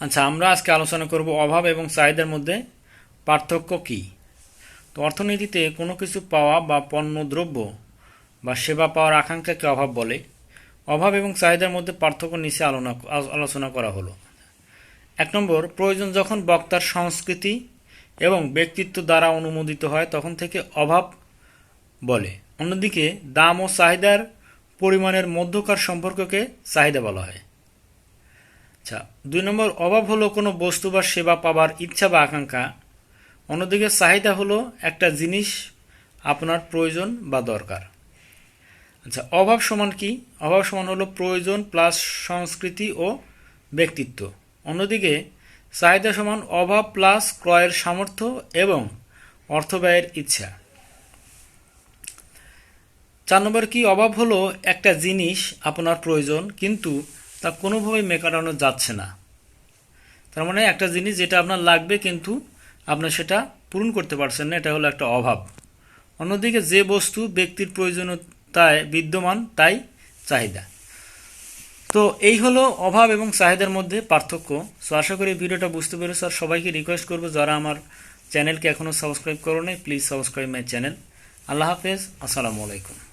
আচ্ছা আমরা আজকে আলোচনা করব অভাব এবং চাহিদার মধ্যে পার্থক্য কি? তো অর্থনীতিতে কোনো কিছু পাওয়া বা পণ্য দ্রব্য বা সেবা পাওয়ার আকাঙ্ক্ষাকে অভাব বলে। অভাব এবং চাহিদার মধ্যে পার্থক্য নিচে আলোনা, আলোচনা করা হলো। এক নম্বর, প্রয়োজন যখন বক্তার সংস্কৃতি এবং ব্যক্তিত্ব দ্বারা অনুমোদিত হয়, তখন থেকে অভাব বলে। অন্যদিকে, দাম ও চাহিদার পরিমাণের মধ্যকার সম্পর্ককে চাহিদা বলা হয়। আচ্ছা দুই নম্বর, অভাব হলো কোনো বস্তু বা সেবা পাবার ইচ্ছা বা আকাঙ্ক্ষা। অন্যদিকে চাহিদা হলো একটা জিনিস আপনার প্রয়োজন বা দরকার। আচ্ছা অভাব সমান কি? অভাব সমান হলো প্রয়োজন প্লাস সংস্কৃতি ও ব্যক্তিত্ব। অন্যদিকে, চাহিদা সমান অভাব প্লাস ক্রয়ের সামর্থ্য এবং অর্থ ব্যয়ের ইচ্ছা। চার নম্বর কি? অভাব হলো একটা জিনিস আপনার প্রয়োজন, কিন্তু তা কোনোভাবেই মেকানো যাচ্ছে না। তার মানে একটা জিনিস যেটা আপনার লাগবে কিন্তু আপনার সেটা পূরণ করতে পারছেন না, এটা হলো একটা অভাব। অন্যদিকে যে বস্তু ব্যক্তির প্রয়োজনীয়তায় বিদ্যমান, তাই চাহিদা। তো এই হলো অভাব এবং চাহিদার মধ্যে পার্থক্য। সো আশা করি ভিডিওটা বুঝতে পেরেছ। আর সবাইকে রিকোয়েস্ট করব, যারা আমার চ্যানেলকে এখনও সাবস্ক্রাইব করো নাই প্লিজ সাবস্ক্রাইব মাই চ্যানেল আল্লাহ হাফেজ। আসসালামু আলাইকুম।